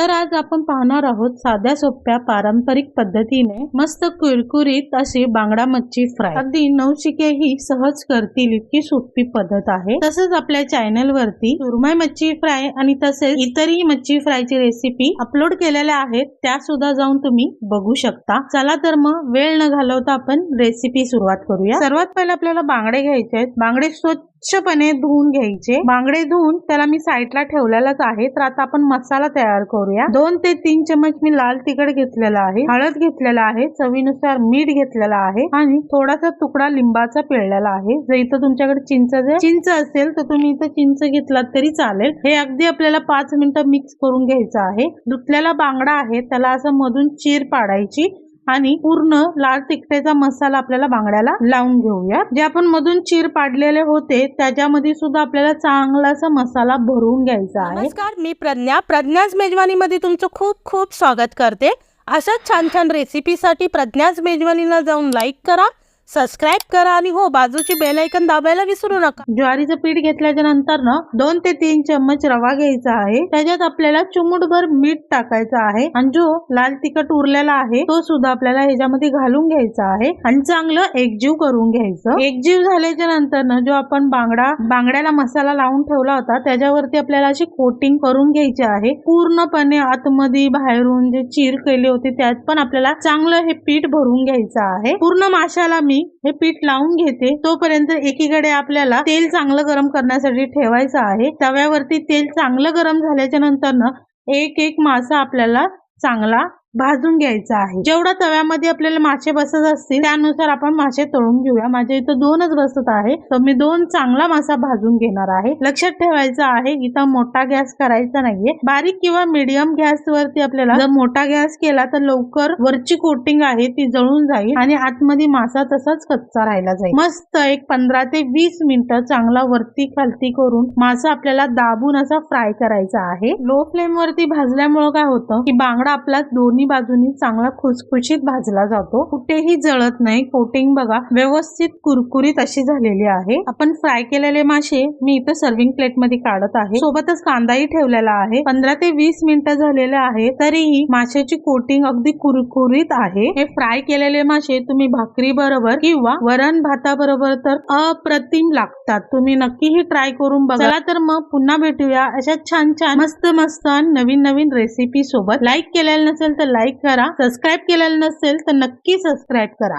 तर आज आपण पाहणार आहोत साध्या सोप्या पारंपरिक पद्धतीने मस्त कुरकुरीत अशी बांगडा मच्छी फ्राय. अगदी नवशिके ही सहज करतील इतकी सोपी पद्धत आहे. तसंच आपल्या चॅनल वरती सुरमय मच्छी फ्राय आणि तसेच इतरही मच्छी फ्रायची रेसिपी अपलोड केलेल्या आहेत त्या सुद्धा जाऊन तुम्ही बघू शकता. चला तर मग वेळ न घालवता आपण रेसिपी सुरुवात करूया. सर्वात पहिले आपल्याला बांगडे घ्यायचे आहेत. बांगडे स्वच्छपणे धुवून घ्यायचे. बांगडे धुवून त्याला मी साईडला ठेवलेलाच आहे. तर आता आपण मसाला तयार करूया. दोन ते तीन चमच मी लाल तिखट घेतलेला आहे. हळद घेतलेला आहे. चवीनुसार मीठ घेतलेला आहे. आणि थोडासा तुकडा लिंबाचा पिळलेला आहे. जर इथं तुमच्याकडे चिंच चिंच असेल तर तुम्ही इथं चिंच घेतलात तरी चालेल. हे अगदी आपल्याला पाच मिनिटं मिक्स करून घ्यायचं आहे. धुतलेला बांगडा आहे. त्याला असं मधून चीर पाडायची. आणि पूर्ण लाल तिखट्याचा मसाला आपल्याला बांगड्याला लावून घेऊया जे आपण मधून चीर पाडलेले होते त्याच्यामध्ये सुद्धा आपल्याला चांगलासा मसाला भरून घ्यायचा आहे. नमस्कार मी प्रज्ञा. प्रज्ञाच मेजवानीमध्ये तुमचं खूप खूप स्वागत करते. अशाच छान छान रेसिपीसाठी प्रज्ञाज मेजवानीला जाऊन लाईक करा. सबस्क्राईब करा आणि हो बाजूची बेल ऐकन दाबायला विसरू नका. ज्वारीचं पीठ घेतल्याच्या नंतर ना दोन ते तीन चम्मच रवा घ्यायचा आहे. त्याच्यात आपल्याला चुमुटभर मीठ टाकायचं आहे. आणि जो लाल तिखट उरलेला आहे तो सुद्धा आपल्याला ह्याच्यामध्ये घालून घ्यायचा आहे. आणि चांगलं एकजीव करून घ्यायचं. एकजीव झाल्याच्यानंतर ना जो आपण बांगडा बांगड्याला मसाला लावून ठेवला होता त्याच्यावरती आपल्याला अशी कोटिंग करून घ्यायची आहे. पूर्णपणे आतमध्ये बाहेरून जे चीर केले होते त्यात पण आपल्याला चांगलं हे पीठ भरून घ्यायचं आहे. पूर्ण माशाला मी हे पीठ लावून घेते. तोपर्यंत एकीकडे आपल्याला तेल चांगलं गरम करण्यासाठी ठेवायचं आहे. तव्यावरती तेल चांगलं गरम झाल्याच्यानंतर ना एक एक मासा आपल्याला चांगला भाजून घ्यायचा आहे. जेवढा तव्यामध्ये आपल्याला मासे बसत असतील त्यानुसार आपण मासे तळून घेऊया. माझ्या इथं दोनच बसत आहे. तर मी दोन चांगला मासा भाजून घेणार आहे. लक्षात ठेवायचं आहे इथं मोठा गॅस करायचा नाहीये. बारीक किंवा मिडियम गॅस वरती आपल्याला जर मोठा गॅस केला तर लवकर वरची कोटिंग आहे ती जळून जाईल आणि आतमध्ये मासा तसाच कच्चा राहिला जाईल. मस्त एक पंधरा ते वीस मिनिटं चांगला वरती खालती करून मासा आपल्याला दाबून असा फ्राय करायचा आहे. लो फ्लेम वरती भाजल्यामुळे काय होतं की बांगडा आपला दोन्ही बाजूनी चांगला खुसखुशीत भाजला जातो. कुठेही जळत नाही. कोटिंग बघा व्यवस्थित कुरकुरीत अशी झालेली आहे. आपण फ्राय केलेले मासे मी इथं सर्विंग प्लेटमध्ये काढत आहे. सोबतच कांदाही ठेवलेला आहे. पंधरा ते वीस मिनिटं झालेले आहे तरीही माशाची कोटिंग अगदी कुरकुरीत आहे. हे फ्राय केलेले मासे तुम्ही भाकरी बरोबर किंवा वरण भाताबरोबर तर अप्रतिम लागतात. तुम्ही नक्कीही ट्राय करून बघा. चला तर मग पुन्हा भेटूया अशा छान छान मस्त मस्त नवीन नवीन रेसिपी सोबत. लाईक केलेलं नसेल तर लाईक करा. सबस्क्राईब केलेलं नसेल तर नक्की सबस्क्राईब करा.